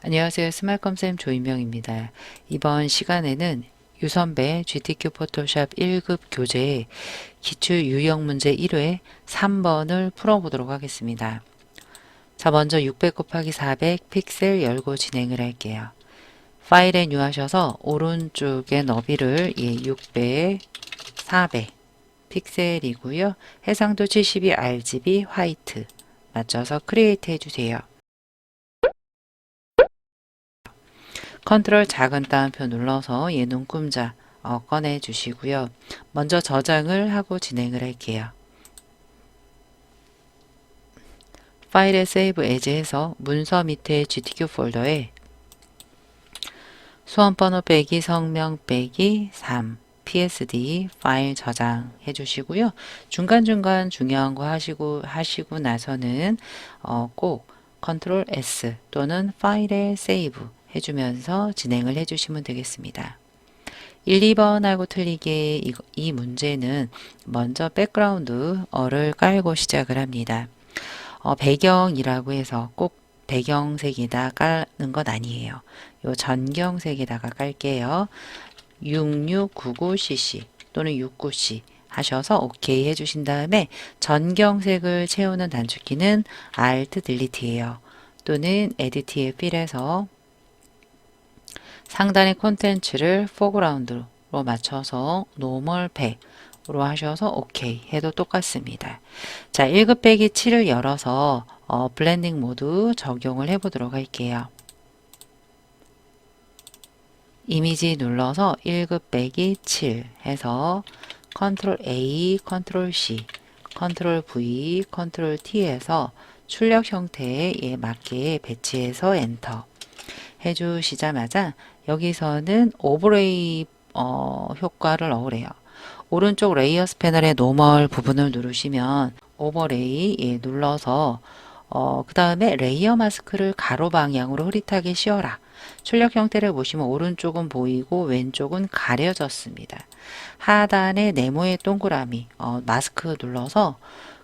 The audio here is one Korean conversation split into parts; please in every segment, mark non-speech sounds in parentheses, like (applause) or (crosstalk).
안녕하세요. 스마트컴쌤 조인명입니다. 이번 시간에는 유선배 GTQ 포토샵 1급 교재 기출 유형 문제 1회 3번을 풀어보도록 하겠습니다. 자, 먼저 600 곱하기 400 픽셀 열고 진행을 할게요. 파일에 뉴하셔서 오른쪽의 너비를 예, 600, 400 픽셀이고요. 해상도 72 RGB 화이트 맞춰서 크리에이트 해주세요. 컨트롤 작은 따옴표 눌러서 얘 눈금자 어, 꺼내 주시고요. 먼저 저장을 하고 진행을 할게요. 파일에 세이브 에즈 해서 문서 밑에 GTQ 폴더에 수험번호 빼기 성명 빼기 3 PSD 파일 저장해 주시고요. 중간중간 중요한 거 하시고 하시고 나서는 어, 꼭 컨트롤 S 또는 파일에 세이브 해주면서 진행을 해주시면 되겠습니다. 1, 2번하고 틀리게 이, 이 문제는 먼저 백그라운드어를 깔고 시작을 합니다. 어, 배경이라고 해서 꼭 배경색에다 깔는 건 아니에요. 요 전경색에다가 깔게요. 6699cc 또는 69c 하셔서 OK 해주신 다음에 전경색을 채우는 단축키는 Alt Delete예요. 또는 Edit의 필에서 상단의 콘텐츠를 포그라운드로 맞춰서 노멀 100으로 하셔서 OK 해도 똑같습니다. 자, 1급 빼기 7을 열어서 어, 블렌딩 모드 적용을 해보도록 할게요. 이미지 눌러서 1급 빼기 7 해서 컨트롤 A, 컨트롤 C, 컨트롤 V, 컨트롤 T에서 출력 형태에 맞게 배치해서 엔터 해주시자마자 여기서는 오버레이 어, 효과를 넣으래요. 오른쪽 레이어스 패널의 노멀 부분을 누르시면 오버레이 예, 눌러서 어, 그 다음에 레이어 마스크를 가로 방향으로 흐릿하게 씌워라. 출력 형태를 보시면 오른쪽은 보이고 왼쪽은 가려졌습니다. 하단에 네모의 동그라미 어, 마스크 눌러서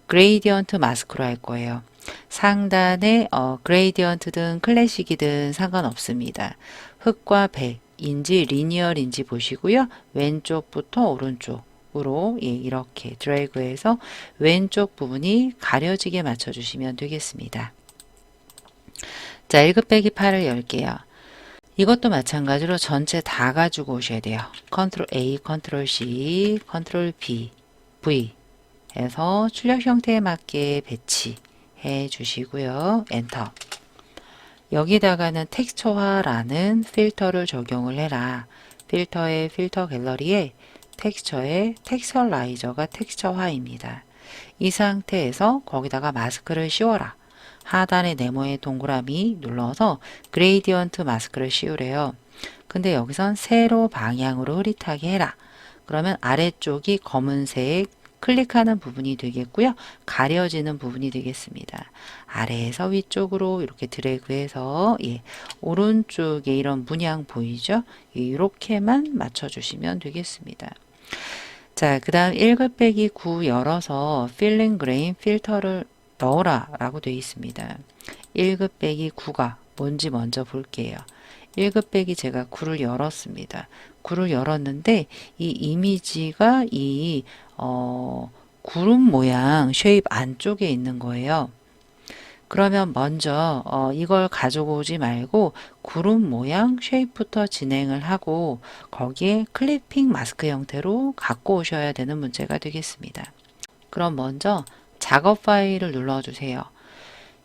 그레이디언트 마스크로 할 거예요. 상단에 어, 그레이디언트든 클래식이든 상관없습니다. 흙과 백인지 리니얼인지 보시고요. 왼쪽부터 오른쪽으로 예, 이렇게 드래그해서 왼쪽 부분이 가려지게 맞춰주시면 되겠습니다. 자, 1급 빼기 8을 열게요. 이것도 마찬가지로 전체 다 가지고 오셔야 돼요. 컨트롤 A, 컨트롤 C, 컨트롤 B, V 해서 출력 형태에 맞게 배치해 주시고요. 엔터. 여기다가는 텍스처화라는 필터를 적용을 해라. 필터의 필터 갤러리에 텍스처의 텍스처라이저가 텍스처화입니다. 이 상태에서 거기다가 마스크를 씌워라. 하단의 네모의 동그라미 눌러서 그레이디언트 마스크를 씌우래요. 근데 여기선 세로 방향으로 흐릿하게 해라. 그러면 아래쪽이 검은색 클릭하는 부분이 되겠고요. 가려지는 부분이 되겠습니다. 아래에서 위쪽으로 이렇게 드래그해서 예, 오른쪽에 이런 문양 보이죠? 이렇게만 맞춰주시면 되겠습니다. 자, 그 다음 1급 빼기 9 열어서 필링 그레인 필터를 넣어라 라고 되어 있습니다. 1급 빼기 9가 뭔지 먼저 볼게요. 1급 빼기 제가 9를 열었습니다. 9를 열었는데 이 이미지가 이 어, 구름 모양 쉐입 안쪽에 있는 거예요. 그러면 먼저 어, 이걸 가지고 오지 말고 구름 모양 쉐입부터 진행을 하고 거기에 클리핑 마스크 형태로 갖고 오셔야 되는 문제가 되겠습니다. 그럼 먼저 작업 파일을 눌러주세요.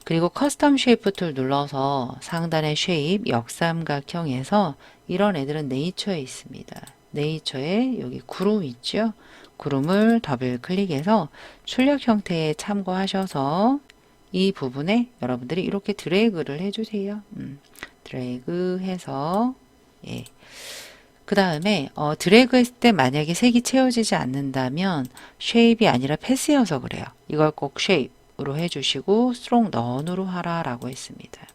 그리고 커스텀 쉐이프 툴 눌러서 상단의 쉐입 역삼각형에서 이런 애들은 네이처에 있습니다. 네이처에 여기 구름 있죠? 구름을 더블 클릭해서 출력 형태에 참고하셔서 이 부분에 여러분들이 이렇게 드래그를 해주세요. 음, 드래그 해서 예. 그 다음에 어, 드래그 했을 때 만약에 색이 채워지지 않는다면 쉐입이 아니라 패스여서 그래요. 이걸 꼭 쉐입으로 해주시고 스트롱 넌으로 하라 라고 했습니다.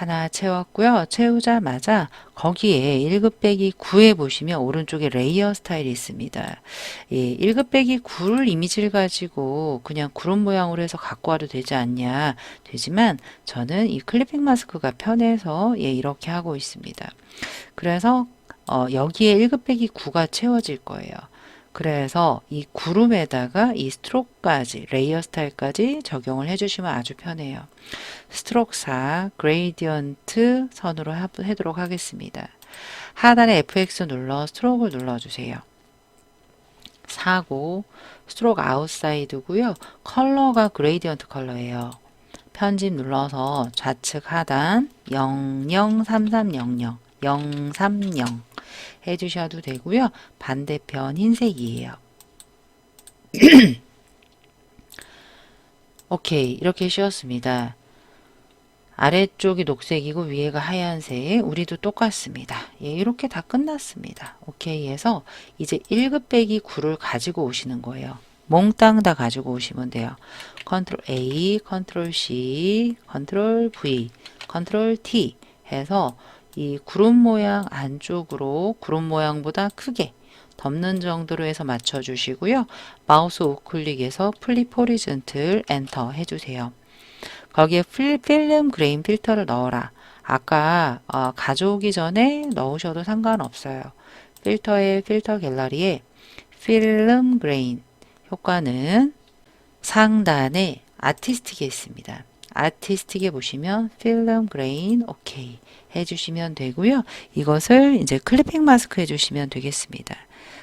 하나 채웠고요. 채우자마자 거기에 1급 빼기 9에 보시면 오른쪽에 레이어 스타일이 있습니다. 예, 1급 빼기 9를 이미지를 가지고 그냥 구름 모양으로 해서 갖고 와도 되지 않냐. 되지만 저는 이 클리핑 마스크가 편해서 예, 이렇게 하고 있습니다. 그래서 어, 여기에 1급 빼기 9가 채워질 거예요. 그래서 이 구름에다가 이 스트로크까지, 레이어 스타일까지 적용을 해주시면 아주 편해요. 스트로크 4, 그레이디언트 선으로 하- 해도록 하겠습니다. 하단에 FX 눌러 스트로크를 눌러주세요. 4고, 스트로크 아웃사이드고요. 컬러가 그레이디언트 컬러예요. 편집 눌러서 좌측 하단 003300, 030 해주셔도 되고요. 반대편 흰색이에요. (clears throat) 오케이 이렇게 씌웠습니다. 아래쪽이 녹색이고 위에가 하얀색 우리도 똑같습니다. 예, 이렇게 다 끝났습니다. 오케이 해서 이제 1급 빼기 9를 가지고 오시는 거예요. 몽땅 다 가지고 오시면 돼요. 컨트롤 A, 컨트롤 C, 컨트롤 V, 컨트롤 T 해서 이 구름 모양 안쪽으로 구름 모양보다 크게 덮는 정도로 해서 맞춰주시고요. 마우스 우클릭해서 플립 호리즌틀 엔터 해주세요. 거기에 필, 필름 그레인 필터를 넣어라. 아까 어, 가져오기 전에 넣으셔도 상관없어요. 필터의 필터 갤러리에 필름 그레인 효과는 상단에 아티스틱에 있습니다. 아티스틱에 보시면 필름 그레인 오케이 해주시면 되고요. 이것을 이제 클리핑 마스크 해주시면 되겠습니다.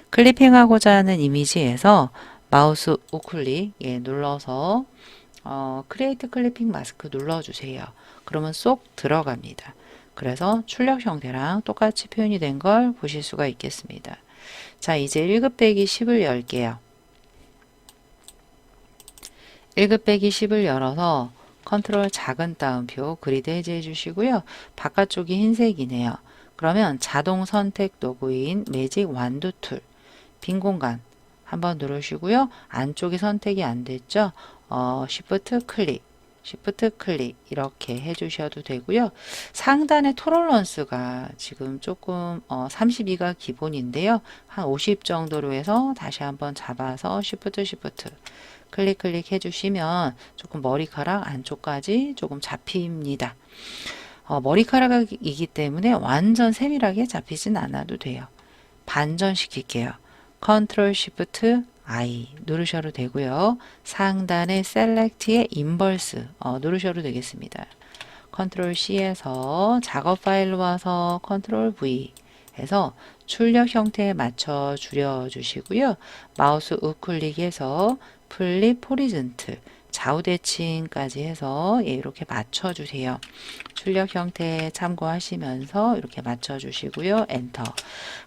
클리핑하고자 하는 이미지에서 마우스 우클릭 예, 눌러서 어, 크리에이트 클리핑 마스크 눌러주세요. 그러면 쏙 들어갑니다. 그래서 출력 형태랑 똑같이 표현이 된 걸 보실 수가 있겠습니다. 자, 이제 1급 빼기 10을 열게요. 1급 빼기 10을 열어서 컨트롤 작은 따옴표 그리드 해제해 주시고요. 바깥쪽이 흰색이네요. 그러면 자동 선택 도구인 매직 완두 툴, 빈 공간 한번 누르시고요. 안쪽이 선택이 안 됐죠? 어, Shift 클릭, Shift 클릭 이렇게 해주셔도 되고요. 상단의 토럴런스가 지금 조금 어, 32가 기본인데요. 한 50 정도로 해서 다시 한번 잡아서 Shift Shift 클릭 클릭 해주시면 조금 머리카락 안쪽까지 조금 잡힙니다. 어, 머리카락이기 때문에 완전 세밀하게 잡히진 않아도 돼요. 반전시킬게요. 컨트롤 시프트 I 누르셔도 되고요. 상단의 셀렉트의 인버스 어, 누르셔도 되겠습니다. 컨트롤 C에서 작업 파일로 와서 컨트롤 V 해서 출력 형태에 맞춰 줄여 주시고요. 마우스 우클릭해서 플립 호리즌트 좌우대칭까지 해서 예, 이렇게 맞춰 주세요. 출력 형태 참고하시면서 이렇게 맞춰 주시고요. 엔터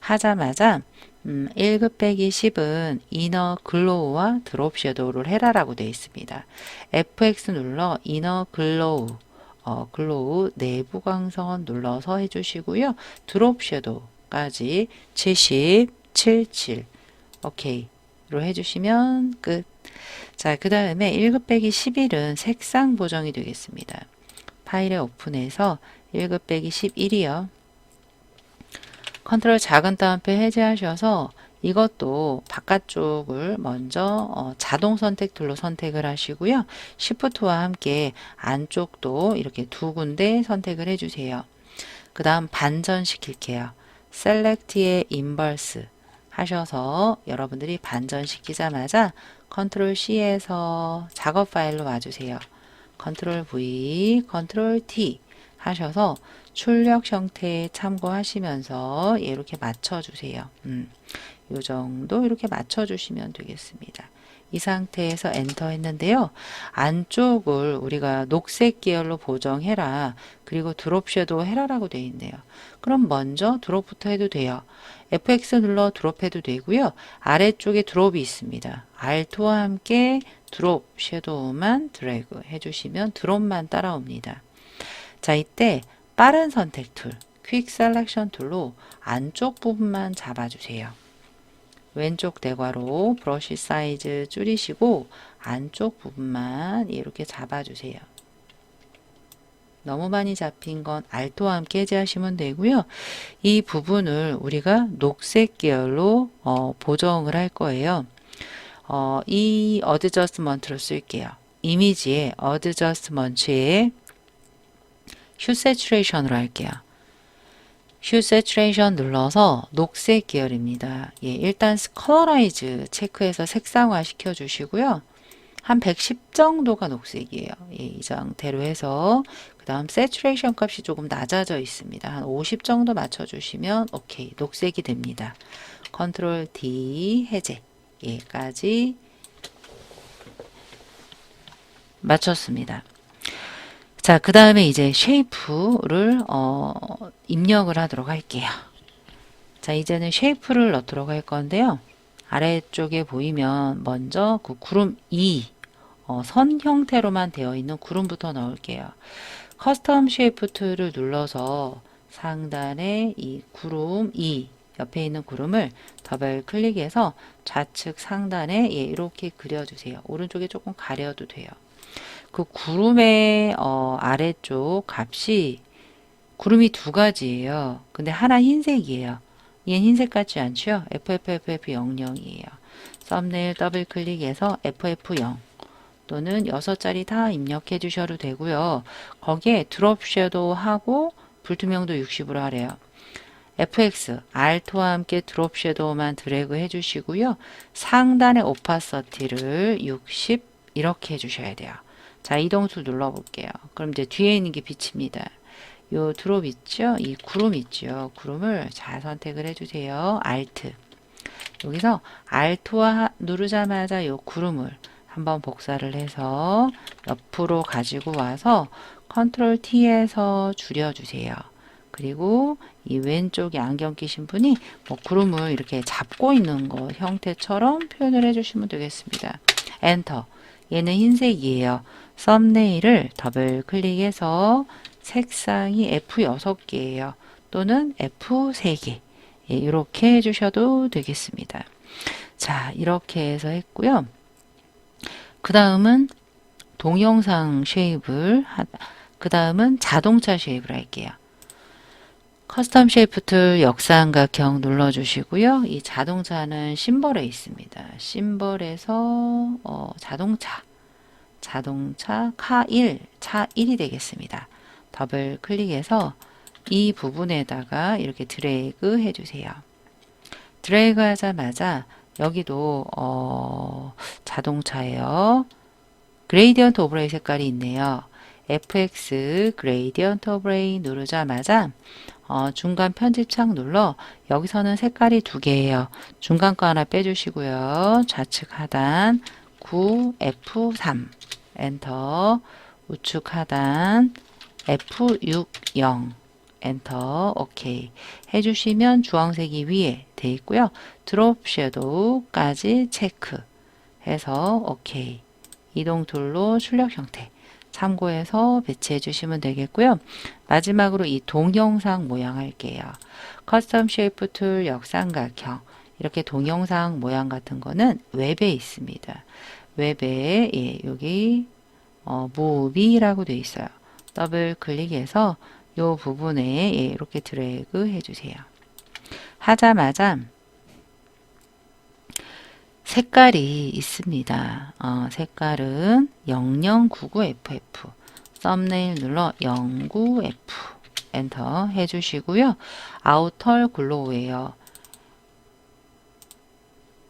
하자마자 음, 1급 빼기 10은 이너 글로우와 드롭 섀도우를 해라 라고 되어 있습니다. FX 눌러 이너 글로우 어, 글로우 내부 광선 눌러서 해주시고요. 드롭 섀도우까지 70, 77 오케이로 해주시면 끝. 자, 그 다음에 1급 빼기 11은 색상 보정이 되겠습니다. 파일에 오픈해서 1급 빼기 11이요. 컨트롤 작은 따옴표 해제하셔서 이것도 바깥쪽을 먼저 어, 자동 선택 툴로 선택을 하시고요. 시프트와 함께 안쪽도 이렇게 두 군데 선택을 해주세요. 그 다음 반전 시킬게요. 셀렉트의 인버스 하셔서 여러분들이 반전 시키자마자 컨트롤 C에서 작업 파일로 와주세요. 컨트롤 V, 컨트롤 T 하셔서 출력 형태 참고하시면서 이렇게 맞춰주세요. 음, 요 정도 이렇게 맞춰주시면 되겠습니다. 이 상태에서 엔터 했는데요. 안쪽을 우리가 녹색 계열로 보정해라. 그리고 드롭 섀도우 해라라고 되어 있네요. 그럼 먼저 드롭부터 해도 돼요. FX 눌러 드롭 해도 되고요. 아래쪽에 드롭이 있습니다. Alt와 함께 드롭 섀도우만 드래그 해주시면 드롭만 따라옵니다. 자, 이때 빠른 선택 툴, 퀵 셀렉션 툴로 안쪽 부분만 잡아주세요. 왼쪽 대괄호 브러쉬 사이즈 줄이시고 안쪽 부분만 이렇게 잡아주세요. 너무 많이 잡힌 건 알토와 함께 해제하시면 되고요. 이 부분을 우리가 녹색 계열로 어, 보정을 할 거예요. 어, 이 어드저스먼트로 쓸게요. 이미지에 어드저스먼트에 휴 세츄레이션으로 할게요. 휴 세츄레이션 눌러서 녹색 계열입니다. 예, 일단 컬러라이즈 체크해서 색상화 시켜 주시고요. 한 110 정도가 녹색이에요. 예, 이 상태로 해서 그 다음 세츄레이션 값이 조금 낮아져 있습니다. 한 50 정도 맞춰주시면 오케이 녹색이 됩니다. 컨트롤 D 해제 예까지 맞췄습니다. 자, 그 다음에 이제 쉐이프를 어, 입력을 하도록 할게요. 자, 이제는 쉐이프를 넣도록 할 건데요. 아래쪽에 보이면 먼저 그 구름 2, 어, 선 형태로만 되어 있는 구름부터 넣을게요. 커스텀 쉐이프 툴을 눌러서 상단에 이 구름 2, 옆에 있는 구름을 더블 클릭해서 좌측 상단에 예, 이렇게 그려주세요. 오른쪽에 조금 가려도 돼요. 그 구름의 어, 아래쪽 값이 구름이 두 가지예요. 근데 하나 흰색이에요. 얘는 흰색 같지 않죠? FFFF00이에요. 썸네일 더블 클릭해서 FF0 또는 6자리 다 입력해 주셔도 되고요. 거기에 드롭 섀도우 하고 불투명도 60으로 하래요. FX, Alt와 함께 드롭 섀도우만 드래그 해주시고요. 상단의 오파서티를 60 이렇게 해주셔야 돼요. 자, 이동수 눌러볼게요. 그럼 이제 뒤에 있는 게 빛입니다. 요 드롭 있죠? 이 구름 있죠? 구름을 잘 선택을 해주세요. Alt. 여기서 Alt와 누르자마자 요 구름을 한번 복사를 해서 옆으로 가지고 와서 컨트롤 T에서 줄여주세요. 그리고 이 왼쪽에 안경 끼신 분이 뭐 구름을 이렇게 잡고 있는 거 형태처럼 표현을 해주시면 되겠습니다. 엔터. 얘는 흰색이에요. 썸네일을 더블 클릭해서 색상이 F6개예요. 또는 F3개. 예, 이렇게 해주셔도 되겠습니다. 자, 이렇게 해서 했고요. 그 다음은 동영상 쉐입을 그 다음은 자동차 쉐입을 할게요. 커스텀 쉐이프 툴 역삼각형 눌러주시고요. 이 자동차는 심벌에 있습니다. 심벌에서 어, 자동차, 자동차 카 1, 차 1이 되겠습니다. 더블 클릭해서 이 부분에다가 이렇게 드래그 해주세요. 드래그 하자마자 여기도 어, 자동차예요. 그레이디언트 오브레이 색깔이 있네요. FX 그레이디언트 오브레이 누르자마자 어, 중간 편집창 눌러 여기서는 색깔이 두 개예요. 중간 거 하나 빼주시고요. 좌측 하단 9 F3 엔터. 우측 하단 F6 0 엔터. 오케이. 해주시면 주황색이 위에 돼 있고요. 드롭 섀도우까지 체크 해서 오케이. 이동 툴로 출력 형태 참고해서 배치해 주시면 되겠고요. 마지막으로 이 동영상 모양 할게요. 커스텀 쉐이프 툴 역삼각형 이렇게 동영상 모양 같은 거는 웹에 있습니다. 웹에 예, 여기 어, 무비라고 되어 있어요. 더블 클릭해서 이 부분에 예, 이렇게 드래그 해주세요. 하자마자 색깔이 있습니다. 어, 색깔은 0099FF 썸네일 눌러 09F 엔터 해주시고요. 아우터 글로우예요.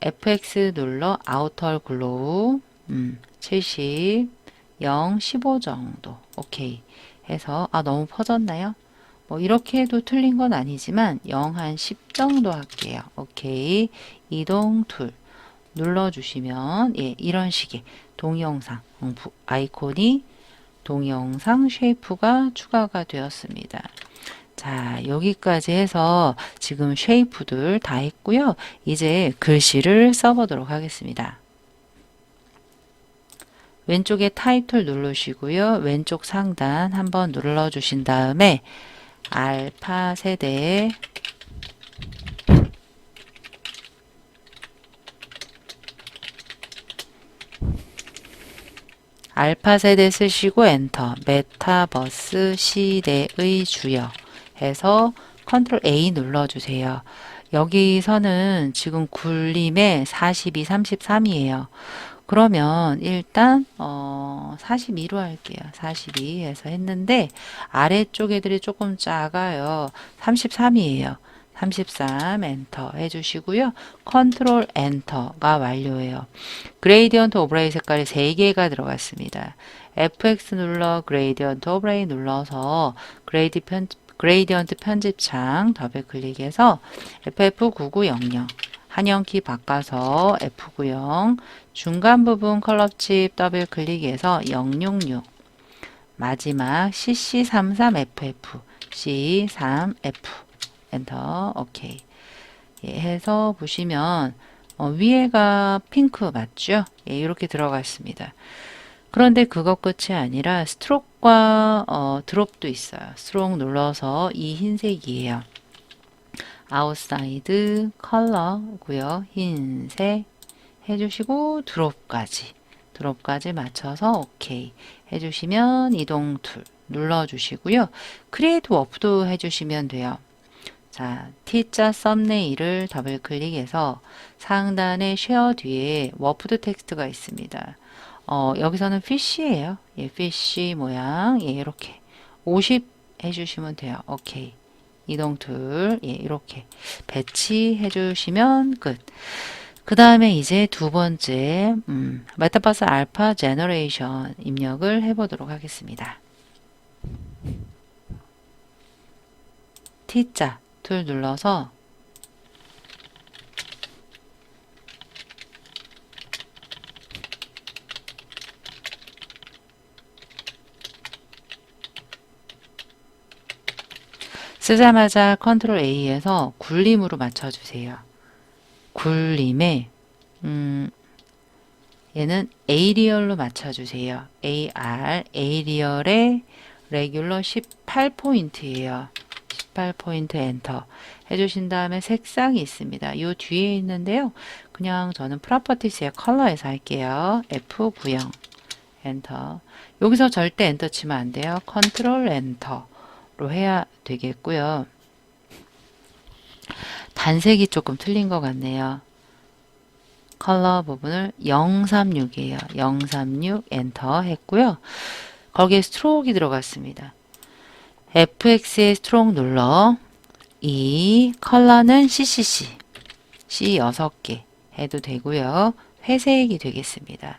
FX 눌러 아우터 글로우 음, 70 0 15 정도 오케이 해서 아 너무 퍼졌나요? 뭐 이렇게 해도 틀린 건 아니지만 0 한 10 정도 할게요. 오케이 이동 툴 눌러주시면 예, 이런 식의 동영상 음, 아이콘이 동영상 쉐이프가 추가가 되었습니다. 자, 여기까지 해서 지금 쉐이프들 다 했고요. 이제 글씨를 써보도록 하겠습니다. 왼쪽에 타이틀 누르시고요. 왼쪽 상단 한번 눌러주신 다음에 알파 세대 알파 세대 쓰시고 엔터. 메타버스 시대의 주역 해서 컨트롤 A 눌러주세요. 여기서는 지금 굴림에 42, 33이에요. 그러면 일단 어 42로 할게요. 42 해서 했는데 아래쪽 애들이 조금 작아요. 33이에요. 33 엔터 해주시고요. 컨트롤 엔터가 완료예요. 그레이디언트 오브레이 색깔이 3개가 들어갔습니다. FX 눌러 그레이디언트 오브레이 눌러서 그레이디 편, 그레이디언트 편집창 더블 클릭해서 FF9900 한영키 바꿔서 F90 중간 부분 컬러칩 더블 클릭해서 066 마지막 CC33FF C3F 엔터 오케이 예, 해서 보시면 어, 위에가 핑크 맞죠? 예, 이렇게 들어가 있습니다. 그런데 그것 끝이 아니라 스트로크와 어, 드롭도 있어요. 스트로크 눌러서 이 흰색이에요. 아웃사이드 컬러고요. 흰색 해주시고 드롭까지 드롭까지 맞춰서 오케이 해주시면 이동 툴 눌러주시고요. 크리에이트 워프도 해주시면 돼요. 자, T자 썸네일을 더블 클릭해서 상단에 쉐어 뒤에 워프드 텍스트가 있습니다. 어, 여기서는 피쉬예요. 예, 피쉬 모양. 예, 이렇게 50 해주시면 돼요. 오케이. 이동 툴. 예, 이렇게 배치해 주시면 끝. 그 다음에 이제 두 번째 음, 메타버스 알파 제너레이션 입력을 해보도록 하겠습니다. T자 툴 눌러서 쓰자마자 컨트롤 A에서 굴림으로 맞춰주세요. 굴림에 음, 얘는 에이리얼로 맞춰주세요. AR, 에이리얼의 레귤러 18포인트예요. 18포인트 엔터 해주신 다음에 색상이 있습니다. 이 뒤에 있는데요. 그냥 저는 프로퍼티스의 컬러에서 할게요. F90 엔터 여기서 절대 엔터 치면 안 돼요. 컨트롤 엔터로 해야 되겠고요. 단색이 조금 틀린 것 같네요. 컬러 부분을 036이에요. 036 엔터 했고요. 거기에 스트로크가 들어갔습니다. FX에 스트로크 눌러 이 컬러는 CCC C 6개 해도 되고요. 회색이 되겠습니다.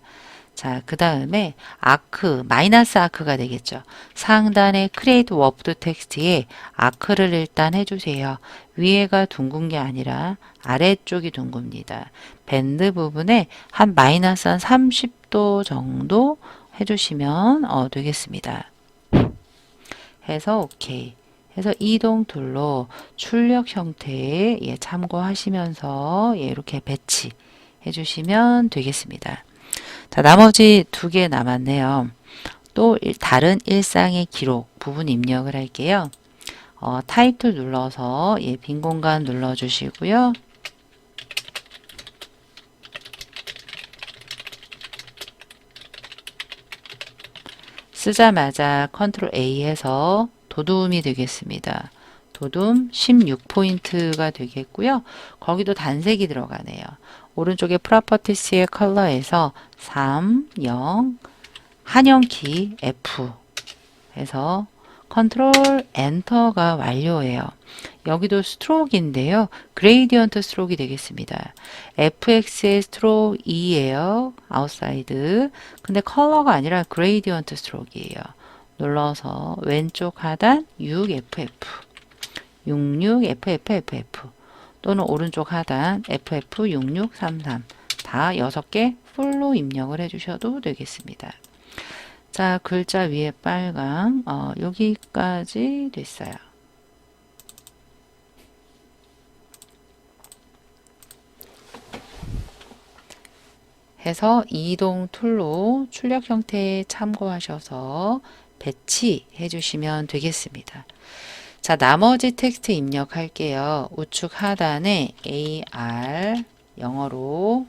자, 그 다음에 아크, 마이너스 아크가 되겠죠. 상단에 크리에이트 워프드 텍스트에 아크를 일단 해주세요. 위에가 둥근 게 아니라 아래쪽이 둥굽니다. 밴드 부분에 한 마이너스 한 30도 정도 해주시면 어, 되겠습니다. 해서 오케이. 해서 이동 툴로 출력 형태에 예, 참고하시면서 예, 이렇게 배치 해주시면 되겠습니다. 자, 나머지 두 개 남았네요. 또 일- 다른 일상의 기록 부분 입력을 할게요. 어, 타이틀 눌러서 예, 빈 공간 눌러주시고요. 쓰자마자 컨트롤 A 해서 도둠이 되겠습니다. 도둠 16포인트가 되겠고요. 거기도 단색이 들어가네요. 오른쪽에 프로퍼티스의 컬러에서 3, 0, 한영키 F 해서 컨트롤 엔터가 완료예요. 여기도 스트로크인데요. 그레이디언트 스트로크이 되겠습니다. FX의 스트로크 2예요. 아웃사이드. 근데 컬러가 아니라 그레이디언트 스트로크이에요. 눌러서 왼쪽 하단 6FF 66FFFF 또는 오른쪽 하단 FF6633 다 6개 풀로 입력을 해주셔도 되겠습니다. 자, 글자 위에 빨강, 어, 여기까지 됐어요. 해서 이동 툴로 출력 형태에 참고하셔서 배치해 주시면 되겠습니다. 자, 나머지 텍스트 입력할게요. 우측 하단에 AR 영어로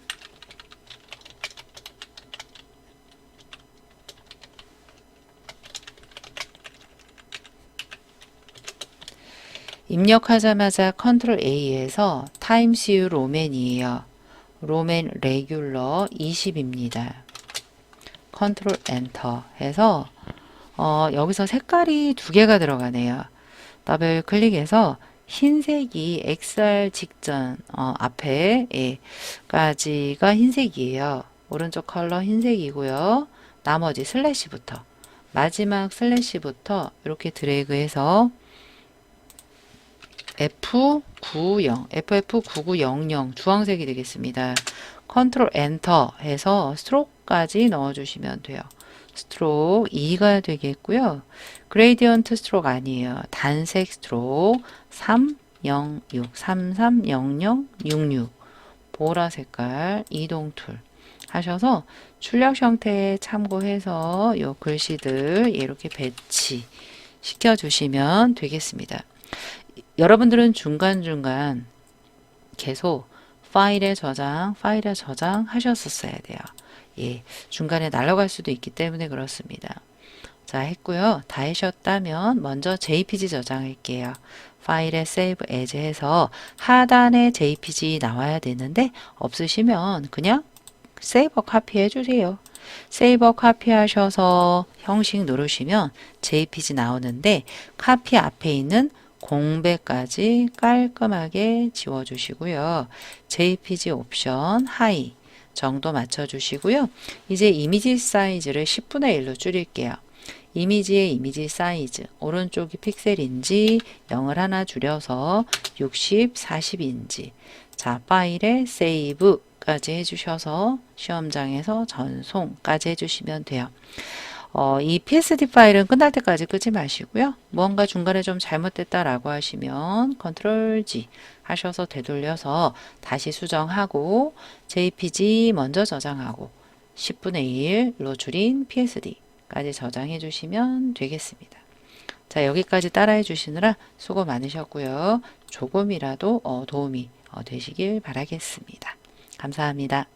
입력하자마자 컨트롤 A에서 타임스 U 로맨이에요. 로맨 레귤러 20입니다. 컨트롤 엔터 해서 어, 여기서 색깔이 두 개가 들어가네요. 더블 클릭해서 흰색이 XR 직전 어, 앞에 예, 까지가 흰색이에요. 오른쪽 컬러 흰색이고요. 나머지 슬래시부터 마지막 슬래시부터 이렇게 드래그해서 F90, FF9900 주황색이 되겠습니다. 컨트롤 엔터 해서 스트로크까지 넣어주시면 돼요. 스트로크 2가 되겠고요. 그레이디언트 스트로크 아니에요. 단색 스트로크 306, 330066 보라 색깔 이동 툴 하셔서 출력 형태에 참고해서 요 글씨들 이렇게 배치 시켜 주시면 되겠습니다. 여러분들은 중간중간 계속 파일에 저장, 파일에 저장 하셨었어야 돼요. 예, 중간에 날아갈 수도 있기 때문에 그렇습니다. 자, 했고요. 다 하셨다면 먼저 JPG 저장할게요. 파일에 Save As 해서 하단에 JPG 나와야 되는데 없으시면 그냥 세이버 카피 해 주세요. 세이버 카피 하셔서 형식 누르시면 JPG 나오는데 카피 앞에 있는 공백까지 깔끔하게 지워주시고요. JPG 옵션 하이 정도 맞춰주시고요. 이제 이미지 사이즈를 10분의 1로 줄일게요. 이미지의 이미지 사이즈 오른쪽이 픽셀인지 0을 하나 줄여서 60, 40인지 자 파일에 세이브까지 해주셔서 시험장에서 전송까지 해주시면 돼요. 어, 이 PSD 파일은 끝날 때까지 끄지 마시고요. 무언가 중간에 좀 잘못됐다라고 하시면 컨트롤 G 하셔서 되돌려서 다시 수정하고 JPG 먼저 저장하고 10분의 1로 줄인 PSD까지 저장해 주시면 되겠습니다. 자, 여기까지 따라해 주시느라 수고 많으셨고요. 조금이라도 어, 도움이 어, 되시길 바라겠습니다. 감사합니다.